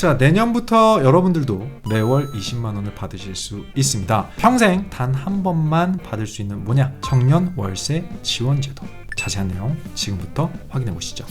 자, 내년부터 여러분들도 매월 20만 원을 받으실 수 있습니다. 평생 단 한 번만 받을 수 있는 뭐냐? 청년 월세 지원 제도. 자세한 내용 지금부터 확인해 보시죠.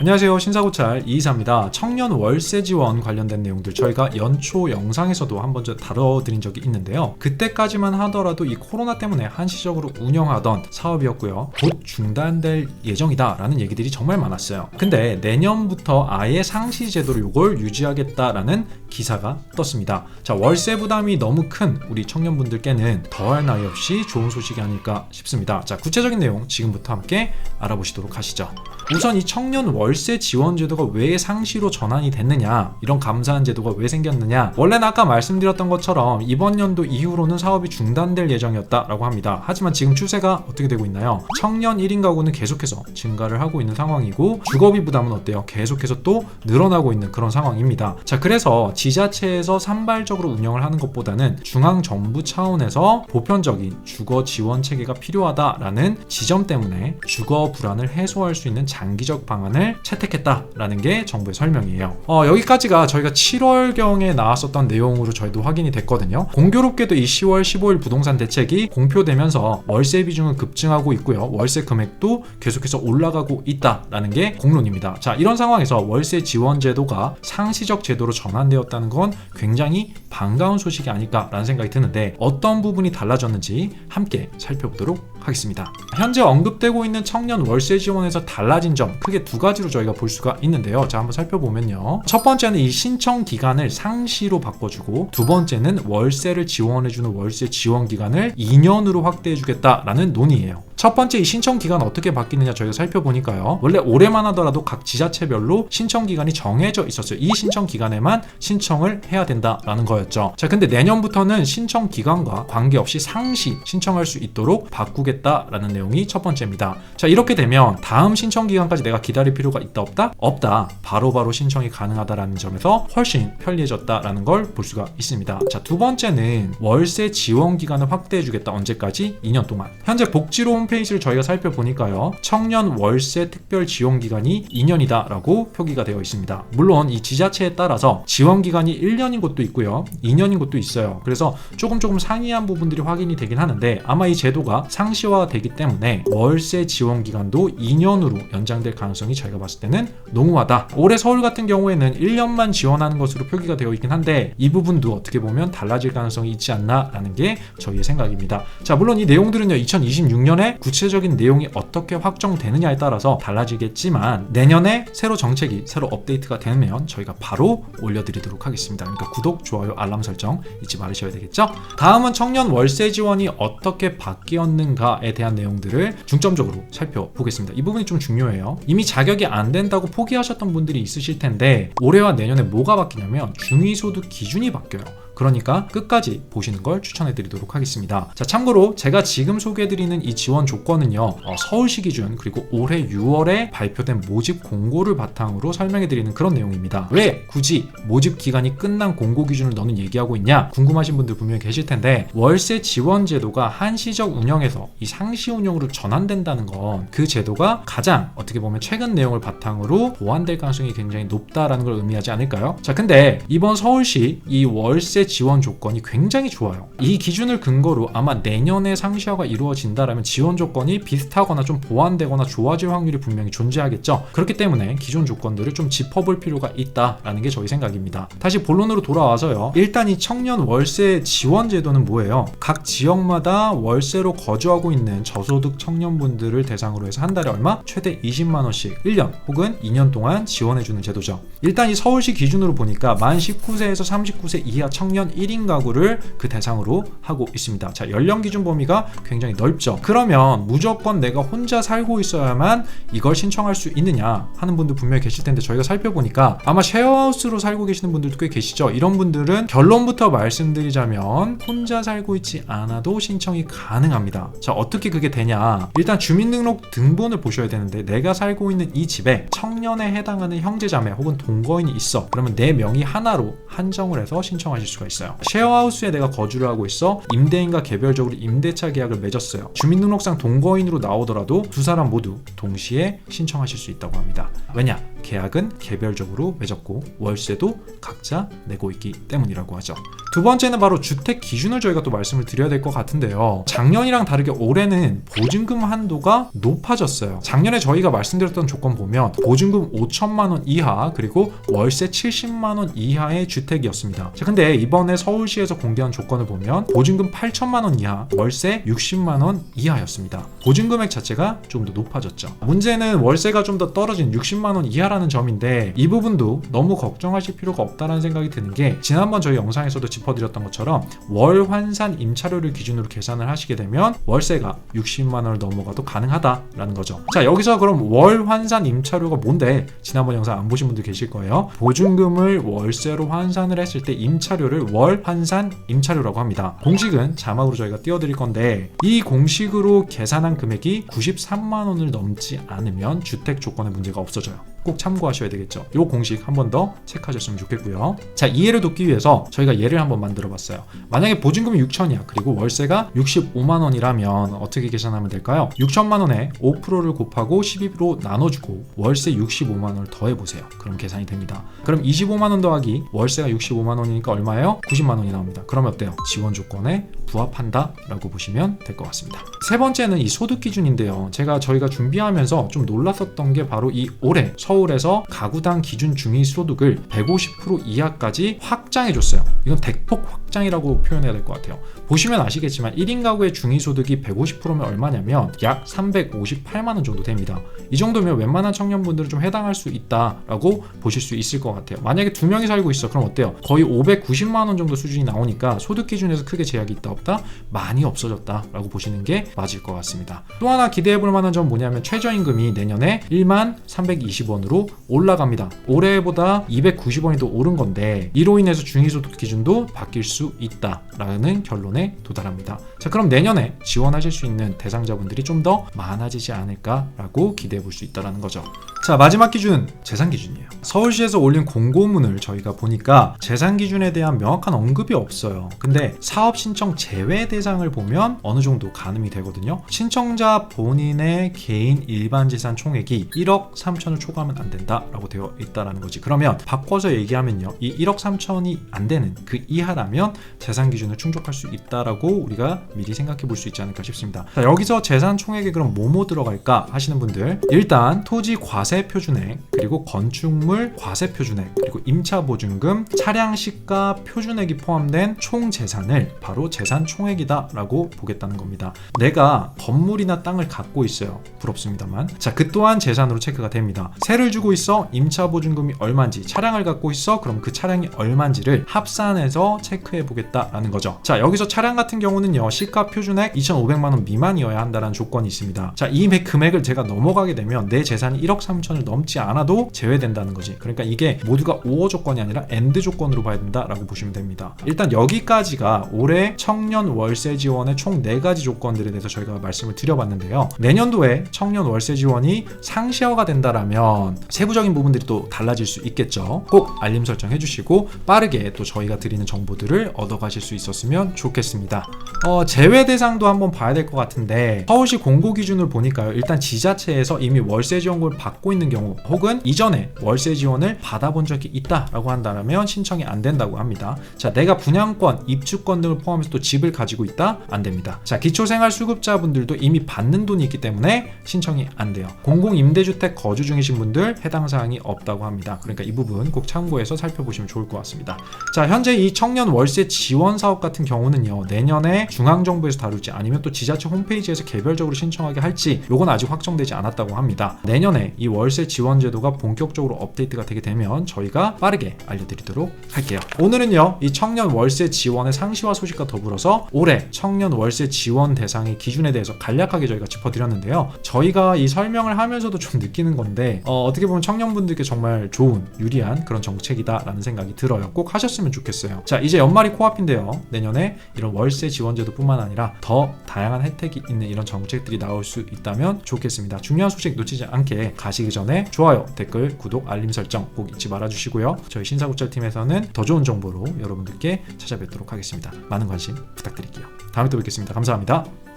안녕하세요. 신사고찰 이이사입니다. 청년 월세 지원 관련된 내용들 저희가 연초 영상에서도 한번 다뤄드린 적이 있는데요. 그때까지만 하더라도 이 코로나 때문에 한시적으로 운영하던 사업이었고요. 곧 중단될 예정이다 라는 얘기들이 정말 많았어요. 근데 내년부터 아예 상시 제도로 이걸 유지하겠다라는 기사가 떴습니다. 자 월세 부담이 너무 큰 우리 청년분들께는 더할 나위 없이 좋은 소식이 아닐까 싶습니다. 자 구체적인 내용 지금부터 함께 알아보시도록 하시죠 우선 이 청년 월세 지원 제도가 왜 상시로 전환이 됐느냐 이런 감사한 제도가 왜 생겼느냐. 원래는 아까 말씀드렸던 것처럼 이번 연도 이후로는 사업이 중단될 예정이었다라고 합니다. 하지만 지금 추세가 어떻게 되고 있나요? 청년 1인 가구는 계속해서 증가를 하고 있는 상황이고 주거비 부담은 어때요? 계속해서 또 늘어나고 있는 그런 상황입니다. 자 그래서 지자체에서 산발적으로 운영을 하는 것보다는 중앙 정부 차원에서 보편적인 주거 지원 체계가 필요하다라는 지점 때문에 주거 불안을 해소할 수 있는 장기적 방안을 채택했다라는 게 정부의 설명이에요. 어, 여기까지가 저희가 7월경에 나왔었던 내용으로 저희도 확인이 됐거든요. 공교롭게도 이 10월 15일 부동산 대책이 공표되면서 월세 비중은 급증하고 있고요. 월세 금액도 계속해서 올라가고 있다라는 게 공론입니다. 자, 이런 상황에서 월세 지원 제도가 상시적 제도로 전환되었다는 건 굉장히 반가운 소식이 아닐까라는 생각이 드는데 어떤 부분이 달라졌는지 함께 살펴보도록 하겠습니다. 현재 언급되고 있는 청년 월세 지원에서 달라진 점 크게 두 가지로 저희가 볼 수가 있는데요. 자, 한번 살펴보면요. 첫 번째는 이 신청 기간을 상시로 바꿔주고 두 번째는 월세를 지원해주는 월세 지원 기간을 2년으로 확대해주겠다라는 논의예요. 첫 번째 이 신청 기간 어떻게 바뀌느냐 저희가 살펴보니까요. 원래 올해만 하더라도 각 지자체별로 신청 기간이 정해져 있었어요. 이 신청 기간에만 신청을 해야 된다라는 거였죠. 자, 근데 내년부터는 신청 기간과 관계없이 상시 신청할 수 있도록 바꾸겠다라는 내용이 첫 번째입니다. 자, 이렇게 되면 다음 신청 기간까지 내가 기다릴 필요가 있다 없다? 없다. 바로바로 바로 신청이 가능하다라는 점에서 훨씬 편리해졌다라는 걸 볼 수가 있습니다. 자, 두 번째는 월세 지원 기간을 확대해 주겠다. 언제까지? 2년 동안. 현재 복지로 홈페이지를 저희가 살펴보니까요. 청년 월세 특별 지원 기간이 2년이다라고 표기가 되어 있습니다. 물론 이 지자체에 따라서 지원 기간이 1년인 곳도 있고요. 2년인 곳도 있어요. 그래서 조금 조금 상이한 부분들이 확인이 되긴 하는데 아마 이 제도가 상시화되기 때문에 월세 지원 기간도 2년으로 연장될 가능성이 저희가 봤을 때는 농후하다. 올해 서울 같은 경우에는 1년만 지원하는 것으로 표기가 되어 있긴 한데 이 부분도 어떻게 보면 달라질 가능성이 있지 않나라는 게 저희의 생각입니다. 자, 물론 이 내용들은요. 2026년에 구체적인 내용이 어떻게 확정되느냐에 따라서 달라지겠지만 내년에 새로 정책이 새로 업데이트가 되면 저희가 바로 올려드리도록 하겠습니다. 그러니까 구독, 좋아요, 알람 설정 잊지 말으셔야 되겠죠? 다음은 청년 월세 지원이 어떻게 바뀌었는가에 대한 내용들을 중점적으로 살펴보겠습니다. 이 부분이 좀 중요해요. 이미 자격이 안 된다고 포기하셨던 분들이 있으실 텐데 올해와 내년에 뭐가 바뀌냐면 중위소득 기준이 바뀌어요. 그러니까 끝까지 보시는 걸 추천해 드리도록 하겠습니다. 자, 참고로 제가 지금 소개해 드리는 이 지원 조건은요. 어, 서울시 기준 그리고 올해 6월에 발표된 모집 공고를 바탕으로 설명해 드리는 그런 내용입니다. 왜 굳이 모집 기간이 끝난 공고 기준을 너는 얘기하고 있냐? 궁금하신 분들 분명히 계실 텐데 월세 지원 제도가 한시적 운영에서 이 상시 운영으로 전환된다는 건 그 제도가 가장 어떻게 보면 최근 내용을 바탕으로 보완될 가능성이 굉장히 높다라는 걸 의미하지 않을까요? 자, 근데 이번 서울시 이 월세 지원 조건이 굉장히 좋아요. 이 기준을 근거로 아마 내년에 상시화가 이루어진다라면 지원 조건이 비슷하거나 좀 보완되거나 좋아질 확률이 분명히 존재하겠죠. 그렇기 때문에 기존 조건들을 좀 짚어볼 필요가 있다라는 게 저희 생각입니다. 다시 본론으로 돌아와서요. 일단 이 청년 월세 지원 제도는 뭐예요? 각 지역마다 월세로 거주하고 있는 저소득 청년분들을 대상으로 해서 한 달에 얼마? 최대 20만 원씩 1년 혹은 2년 동안 지원해 주는 제도죠. 일단 이 서울시 기준으로 보니까 만 19세에서 39세 이하 청년 청년 1인 가구를 그 대상으로 하고 있습니다. 자, 연령 기준 범위가 굉장히 넓죠. 그러면 무조건 내가 혼자 살고 있어야만 이걸 신청할 수 있느냐 하는 분들 분명히 계실 텐데 저희가 살펴보니까 아마 쉐어하우스로 살고 계시는 분들도 꽤 계시죠. 이런 분들은 결론부터 말씀드리자면 혼자 살고 있지 않아도 신청이 가능합니다. 자, 어떻게 그게 되냐? 일단 주민등록 등본을 보셔야 되는데 내가 살고 있는 이 집에 청년에 해당하는 형제자매 혹은 동거인이 있어. 그러면 내 명의 하나로 한정을 해서 신청하실 수가 있어요. 쉐어하우스에 내가 거주를 하고 있어 임대인과 개별적으로 임대차 계약을 맺었어요. 주민등록상 동거인으로 나오더라도 두 사람 모두 동시에 신청하실 수 있다고 합니다. 왜냐? 계약은 개별적으로 맺었고 월세도 각자 내고 있기 때문이라고 하죠. 두 번째는 바로 주택 기준을 저희가 또 말씀을 드려야 될 것 같은데요. 작년이랑 다르게 올해는 보증금 한도가 높아졌어요. 작년에 저희가 말씀드렸던 조건 보면 보증금 5천만 원 이하 그리고 월세 70만 원 이하의 주택이었습니다. 자, 근데 이번에 서울시에서 공개한 조건을 보면 보증금 8천만 원 이하, 월세 60만 원 이하였습니다. 보증 금액 자체가 좀 더 높아졌죠. 문제는 월세가 좀 더 떨어진 60만 원 이하라 는 점인데 이 부분도 너무 걱정하실 필요가 없다는 생각이 드는 게 지난번 저희 영상에서도 짚어드렸던 것처럼 월 환산 임차료를 기준으로 계산을 하시게 되면 월세가 60만 원을 넘어가도 가능하다라는 거죠. 자 여기서 그럼 월 환산 임차료가 뭔데 지난번 영상 안 보신 분들 계실 거예요. 보증금을 월세로 환산을 했을 때 임차료를 월 환산 임차료라고 합니다. 공식은 자막으로 저희가 띄워드릴 건데 이 공식으로 계산한 금액이 93만 원을 넘지 않으면 주택 조건에 문제가 없어져요. 꼭 참고하셔야 되겠죠. 이 공식 한 번 더 체크하셨으면 좋겠고요. 자, 이해를 돕기 위해서 저희가 예를 한번 만들어 봤어요. 만약에 보증금이 6천이야. 그리고 월세가 65만 원이라면 어떻게 계산하면 될까요? 6천만 원에 5%를 곱하고 12로 나눠주고 월세 65만 원을 더해 보세요. 그럼 계산이 됩니다. 그럼 25만 원 더하기 월세가 65만 원이니까 얼마예요? 90만 원이 나옵니다. 그러면 어때요? 지원 조건에 부합한다라고 보시면 될 것 같습니다. 세 번째는 이 소득 기준인데요. 제가 저희가 준비하면서 좀 놀랐었던 게 바로 이 올해 서울 에서 가구당 기준 중위 소득을 150% 이하까지 확장해 줬어요. 이건 대폭 확장이라고 표현해야 될 것 같아요. 보시면 아시겠지만 1인 가구의 중위 소득이 150%면 얼마냐면 약 358만 원 정도 됩니다. 이 정도면 웬만한 청년분들은 좀 해당할 수 있다라고 보실 수 있을 것 같아요. 만약에 두 명이 살고 있어 그럼 어때요? 거의 590만 원 정도 수준이 나오니까 소득 기준에서 크게 제약이 있다 없다 많이 없어졌다라고 보시는 게 맞을 것 같습니다. 또 하나 기대해 볼 만한 점 뭐냐면 최저임금이 내년에 1만 320원으로 올라갑니다. 올해보다 290원이 더 오른 건데 이로 인해서 중위소득 기준도 바뀔 수 있다라는 결론에 도달합니다. 자 그럼 내년에 지원하실 수 있는 대상자분들이 좀 더 많아지지 않을까라고 기대해 볼 수 있다라는 거죠. 자 마지막 기준 재산 기준이에요. 서울시에서 올린 공고문을 저희가 보니까 재산 기준에 대한 명확한 언급이 없어요. 근데 사업 신청 제외 대상을 보면 어느 정도 가늠이 되거든요. 신청자 본인의 개인 일반 재산 총액이 1억 3천을 초과하면 안 된다라고 되어 있다라는 거지. 그러면 바꿔서 얘기하면요, 이 1억 3천이 안 되는 그 이하라면 재산 기준을 충족할 수 있다라고 우리가 미리 생각해 볼 수 있지 않을까 싶습니다. 자, 여기서 재산 총액에 그럼 뭐뭐 들어갈까 하시는 분들 일단 토지 과세 표준액 그리고 건축물 과세 표준액 그리고 임차 보증금 차량 시가 표준액이 포함된 총 재산을 바로 재산 총액이다라고 보겠다는 겁니다. 내가 건물이나 땅을 갖고 있어요. 부럽습니다만. 자, 그 또한 재산으로 체크가 됩니다. 세를 주고 있어 임차 보증금이 얼마인지 차량을 갖고 있어 그럼 그 차량이 얼마인지를 합산해서 체크해 보겠다라는 거죠. 자, 여기서 차량 같은 경우는요. 시가 표준액 2,500만 원 미만이어야 한다는 조건이 있습니다. 자, 이 금액을 제가 넘어가게 되면 내 재산이 1억 3천 을 넘지 않아도 제외된다는 거지. 그러니까 이게 모두가 5호 조건이 아니라 엔드 조건으로 봐야 된다라고 보시면 됩니다. 일단 여기까지가 올해 청년 월세 지원의 총 4가지 조건들에 대해서 저희가 말씀을 드려봤는데요. 내년도에 청년 월세 지원이 상시화가 된다라면 세부적인 부분들이 또 달라질 수 있겠죠. 꼭 알림 설정 해주시고 빠르게 또 저희가 드리는 정보들을 얻어가실 수 있었으면 좋겠습니다. 어, 제외 대상도 한번 봐야 될 것 같은데 서울시 공고 기준을 보니까요. 일단 지자체에서 이미 월세 지원금을 받고 있는 경우 혹은 이전에 월세 지원을 받아본 적이 있다라고 한다면 신청이 안 된다고 합니다. 자, 내가 분양권, 입주권 등을 포함해서 또 집을 가지고 있다? 안 됩니다. 자, 기초생활수급자분들도 이미 받는 돈이 있기 때문에 신청이 안 돼요. 공공임대주택 거주 중이신 분들 해당 사항이 없다고 합니다. 그러니까 이 부분 꼭 참고해서 살펴보시면 좋을 것 같습니다. 자, 현재 이 청년 월세 지원 사업 같은 경우는요. 내년에 중앙정부에서 다룰지 아니면 또 지자체 홈페이지에서 개별적으로 신청하게 할지 요건 아직 확정되지 않았다고 합니다. 내년에 이 월세 지원 제도가 본격적으로 업데이트가 되게 되면 저희가 빠르게 알려드리도록 할게요. 오늘은요. 이 청년 월세 지원의 상시화 소식과 더불어서 올해 청년 월세 지원 대상의 기준에 대해서 간략하게 저희가 짚어드렸는데요. 저희가 이 설명을 하면서도 좀 느끼는 건데 어, 떻게 보면 청년분들께 정말 좋은 유리한 그런 정책이다라는 생각이 들어요. 꼭 하셨으면 좋겠어요. 자 이제 연말이 코앞인데요. 내년에 이런 월세 지원 제도뿐만 아니라 더 다양한 혜택이 있는 이런 정책들이 나올 수 있다면 좋겠습니다. 중요한 소식 놓치지 않게 가시 기 전에 좋아요, 댓글, 구독, 알림 설정 꼭 잊지 말아주시고요. 저희 신사고찰팀에서는 더 좋은 정보로 여러분들께 찾아뵙도록 하겠습니다. 많은 관심 부탁드릴게요. 다음에 또 뵙겠습니다. 감사합니다.